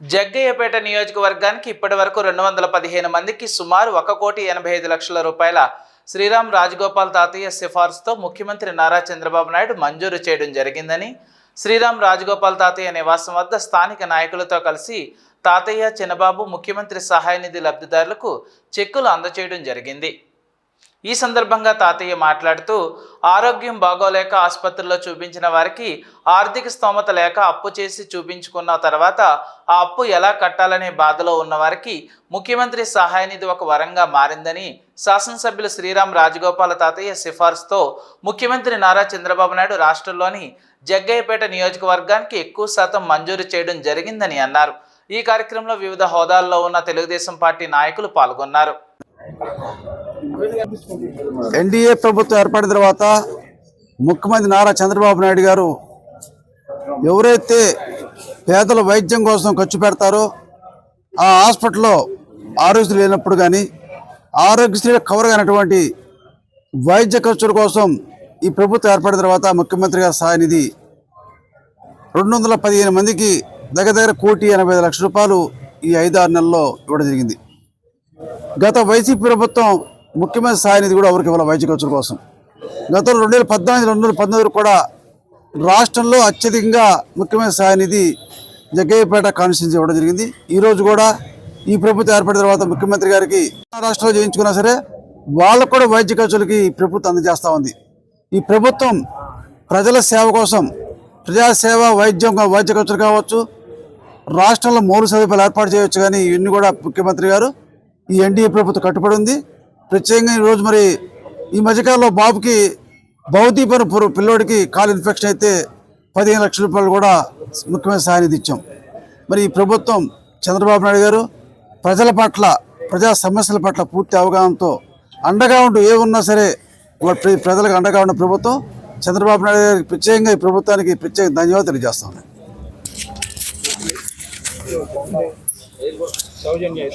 జగ్గయ్యపేట నియోజకవర్గానికి ఇప్పటి వరకు రెండు వందల పదిహేను మందికి సుమారు ఒక కోటి ఎనభై ఐదు లక్షల రూపాయల శ్రీరామ్ రాజగోపాల్ తాతయ్య సిఫార్సుతో ముఖ్యమంత్రి నారా చంద్రబాబు నాయుడు మంజూరు చేయడం జరిగిందని శ్రీరామ్ రాజగోపాల్ తాతయ్య నివాసం వద్ద స్థానిక నాయకులతో కలిసి తాతయ్య చిన్నబాబు ముఖ్యమంత్రి సహాయ నిధి లబ్ధిదారులకు చెక్కులు అందచేయడం జరిగింది. ఈ సందర్భంగా తాతయ్య మాట్లాడుతూ ఆరోగ్యం బాగోలేక ఆసుపత్రిలో చూపించిన వారికి ఆర్థిక స్తోమత లేక అప్పు చేసి చూపించుకున్న తర్వాత ఆ అప్పు ఎలా కట్టాలనే బాధలో ఉన్నవారికి ముఖ్యమంత్రి సహాయ నిధి ఒక వరంగా మారిందని శాసనసభ్యులు శ్రీరామ్ రాజగోపాల తాతయ్య సిఫార్సుతో ముఖ్యమంత్రి నారా చంద్రబాబు నాయుడు రాష్ట్రంలోని జగ్గయ్యపేట నియోజకవర్గానికి ఎక్కువ శాతం మంజూరు చేయడం జరిగిందని అన్నారు. ఈ కార్యక్రమంలో వివిధ హోదాల్లో ఉన్న తెలుగుదేశం పార్టీ నాయకులు పాల్గొన్నారు. ఎన్డీఏ ప్రభుత్వం ఏర్పడిన తర్వాత ముఖ్యమంత్రి నారా చంద్రబాబు నాయుడు గారు ఎవరైతే పేదల వైద్యం కోసం ఖర్చు పెడతారో ఆ హాస్పిటల్లో ఆరోగ్యశ్రీ లేనప్పుడు కానీ ఆరోగ్యశ్రీ కవర్ అయినటువంటి వైద్య ఖర్చుల కోసం ఈ ప్రభుత్వం ఏర్పడిన తర్వాత ముఖ్యమంత్రి గారి సహాయనిధి రెండు వందల పదిహేను మందికి దగ్గర దగ్గర కోటి ఎనభై ఐదు లక్షల రూపాయలు ఈ ఐదారు నెలల్లో ఇవ్వడం జరిగింది. గత వైసీపీ ప్రభుత్వం ముఖ్యమైన సహాయ నిధి కూడా ఎవరికి ఇవ్వాలి? వైద్య ఖర్చుల కోసం. గతంలో రెండు వేల పద్నాలుగు రెండు వేల పంతొమ్మిది కూడా రాష్ట్రంలో అత్యధికంగా ముఖ్యమైన సహాయ నిధి జగ్గయ్యపేట కాన్స్టిట్యూన్సీ ఇవ్వడం జరిగింది. ఈరోజు కూడా ఈ ప్రభుత్వం ఏర్పడిన తర్వాత ముఖ్యమంత్రి గారికి రాష్ట్రంలో చేయించుకున్నా సరే వాళ్ళకు కూడా వైద్య ఖర్చులకి ప్రభుత్వం అందజేస్తూ ఉంది. ఈ ప్రభుత్వం ప్రజల సేవ కోసం ప్రజాసేవ వైద్యం వైద్య ఖర్చులు కావచ్చు రాష్ట్రంలో మౌలిక సదుపాయాలు ఏర్పాటు చేయవచ్చు కానీ ఇవన్నీ కూడా ముఖ్యమంత్రి గారు ఈ ఎన్డీఏ ప్రభుత్వం కట్టుబడి ఉంది. ప్రత్యేకంగా ఈరోజు మరి ఈ మధ్యకాలంలో బాబుకి భౌతిక పిల్లోడికి కాలు ఇన్ఫెక్షన్ అయితే పదిహేను లక్షల రూపాయలు కూడా ముఖ్యమైన సహాయం నిధి ఇచ్చాం. మరి ఈ ప్రభుత్వం చంద్రబాబు నాయుడు గారు ప్రజల పట్ల ప్రజా సమస్యల పట్ల పూర్తి అవగాహనతో అండగా ఉంటూ ఏ ఉన్నా సరే ప్ర- ప్రజలకు అండగా ఉన్న ప్రభుత్వం చంద్రబాబు నాయుడు గారికి ప్రత్యేకంగా ఈ ప్రభుత్వానికి ప్రత్యేక ధన్యవాదాలు తెలియజేస్తాను